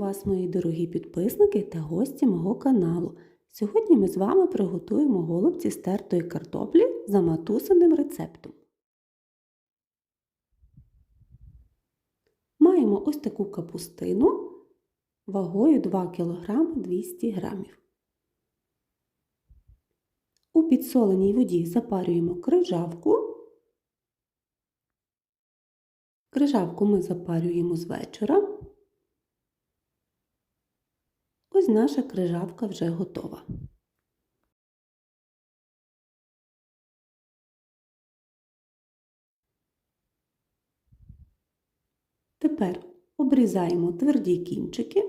вас, мої дорогі підписники та гості мого каналу. Сьогодні ми з вами приготуємо голубці з тертої картоплі за матусиним рецептом. Маємо ось таку капустину вагою 2 кг 200 г. У підсоленій воді запарюємо крижавку. Крижавку ми запарюємо з вечора. Ось наша крижавка вже готова. Тепер обрізаємо тверді кінчики.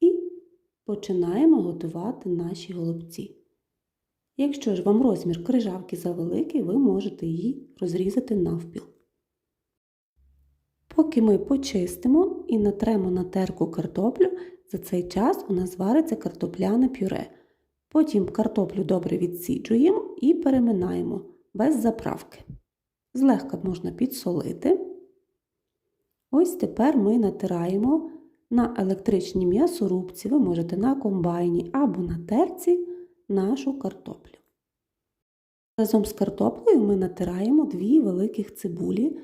І починаємо готувати наші голубці. Якщо ж вам розмір крижавки завеликий, ви можете її розрізати навпіл. Поки ми почистимо і натремо на терку картоплю, за цей час у нас вариться картопляне пюре. Потім картоплю добре відсіджуємо і переминаємо без заправки. Злегка можна підсолити. Ось тепер ми натираємо на електричній м'ясорубці, ви можете на комбайні або на терці нашу картоплю. Разом з картоплею ми натираємо дві великих цибулі.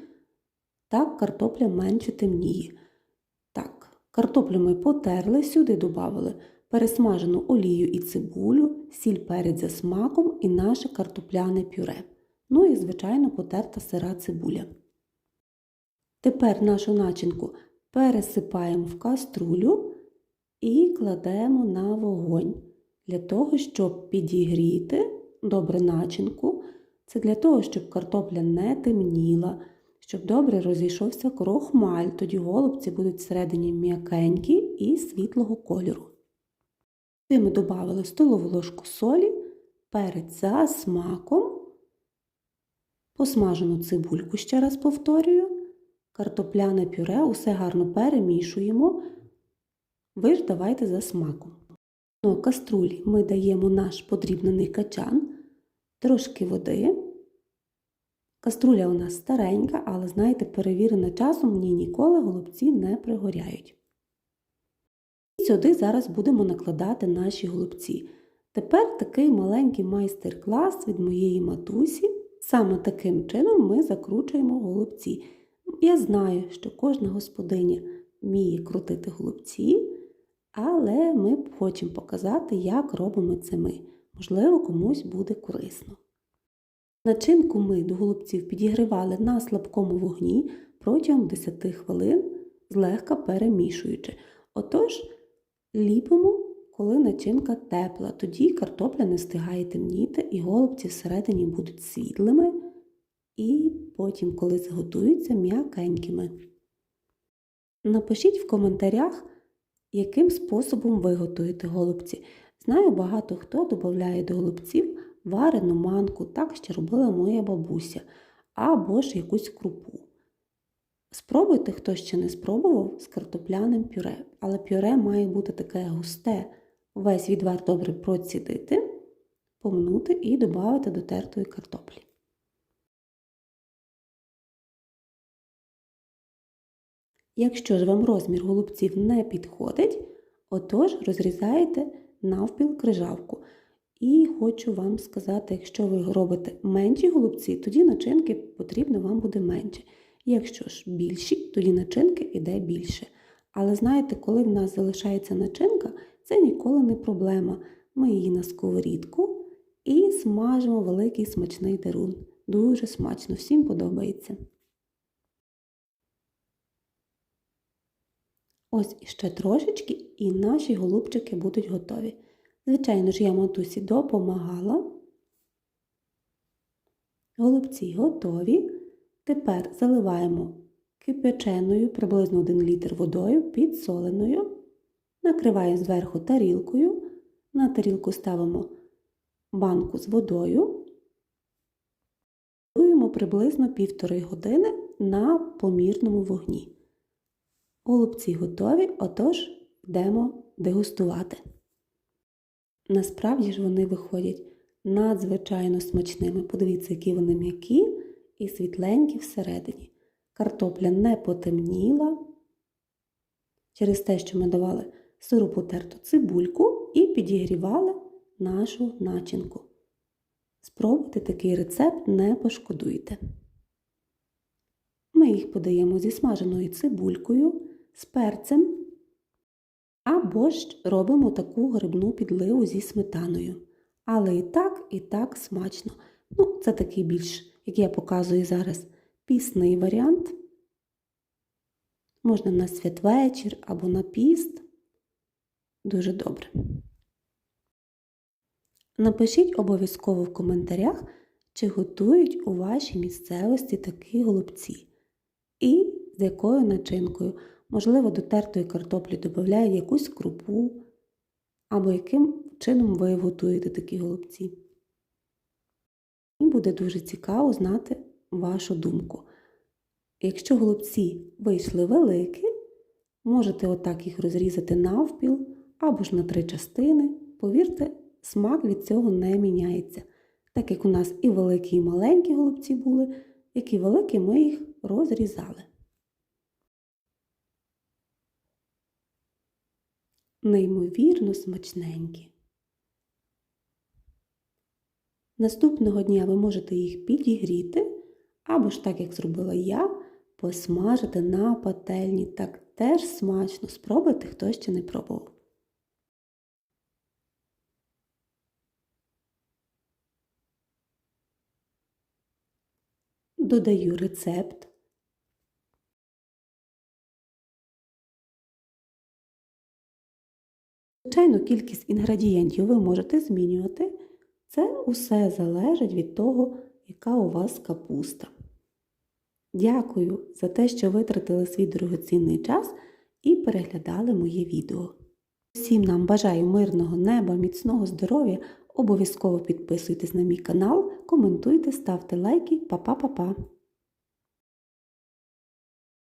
Так, картопля менше темніє. Так, картоплю ми потерли, сюди додали пересмажену олію і цибулю, сіль перець за смаком і наше картопляне пюре. Ну і, звичайно, потерта сира цибуля. Тепер нашу начинку пересипаємо в каструлю і кладемо на вогонь для того, щоб підігріти добре начинку. Це для того, щоб картопля не темніла щоб добре розійшовся крохмаль, тоді голубці будуть всередині м'якенькі і світлого кольору. Сюди ми додали столову ложку солі, перець за смаком, посмажену цибульку, ще раз повторюю, картопляне пюре, усе гарно перемішуємо. Ви ж давайте за смаком. У каструлі ми даємо наш подрібнений качан, трошки води. Каструля у нас старенька, але, знаєте, перевірена часом, в ніколи голубці не пригоряють. І сюди зараз будемо накладати наші голубці. Тепер такий маленький майстер-клас від моєї матусі. Саме таким чином ми закручуємо голубці. Я знаю, що кожна господиня вміє крутити голубці, але ми хочемо показати, як робимо це ми. Можливо, комусь буде корисно. Начинку ми до голубців підігрівали на слабкому вогні протягом 10 хвилин, злегка перемішуючи. Отож, ліпимо, коли начинка тепла, тоді картопля не встигає темніти, і голубці всередині будуть світлими, і потім, коли зготуються, м'якенькими. Напишіть в коментарях, яким способом ви готуєте голубці. Знаю, багато хто додає до голубців варену манку, так ще робила моя бабуся, або ж якусь крупу. Спробуйте, хто ще не спробував з картопляним пюре, але пюре має бути таке густе, весь відвар добре процідити, помнути і додати до тертої картоплі. Якщо ж вам розмір голубців не підходить, отож розрізаєте навпіл крижавку. І хочу вам сказати, якщо ви робите менші голубці, тоді начинки потрібно вам буде менше. Якщо ж більші, тоді начинки йде більше. Але знаєте, коли в нас залишається начинка, це ніколи не проблема. Ми її на сковорідку і смажимо великий смачний дерун. Дуже смачно, всім подобається. Ось іще трошечки, і наші голубчики будуть готові. Звичайно ж, я матусі допомагала. Голубці готові. Тепер заливаємо кипяченою приблизно 1 літр водою підсоленою. Накриваємо зверху тарілкою. На тарілку ставимо банку з водою. Готуємо приблизно півтори години на помірному вогні. Голубці готові, отож йдемо дегустувати. Насправді ж вони виходять надзвичайно смачними. Подивіться, які вони м'які і світленькі всередині. Картопля не потемніла через те, що ми давали сиру потерту цибульку і підігрівали нашу начинку. Спробуйте такий рецепт, не пошкодуйте. Ми їх подаємо зі смаженою цибулькою, з перцем або ж робимо таку грибну підливу зі сметаною. Але і так, і так смачно. Ну, це такий більш, як я показую зараз, пісний варіант. Можна на святвечір або на піст. Дуже добре. Напишіть обов'язково в коментарях, чи готують у вашій місцевості такі голубці. І з якою начинкою. Можливо, до тертої картоплі додають якусь крупу, або яким чином ви готуєте такі голубці. І буде дуже цікаво знати вашу думку. Якщо голубці вийшли великі, можете отак їх розрізати навпіл або ж на три частини. Повірте, смак від цього не міняється. Так як у нас і великі, і маленькі голубці були, які великі, ми їх розрізали. Неймовірно смачненькі. Наступного дня ви можете їх підігріти, або ж так, як зробила я, посмажити на пательні. Так теж смачно. Спробуйте, хто ще не пробував. Додаю рецепт. Звичайно, кількість інгредієнтів ви можете змінювати. Це усе залежить від того, яка у вас капуста. Дякую за те, що витратили свій дорогоцінний час і переглядали моє відео. Всім нам бажаю мирного неба, міцного здоров'я. Обов'язково підписуйтесь на мій канал, коментуйте, ставте лайки. Па-па-па-па!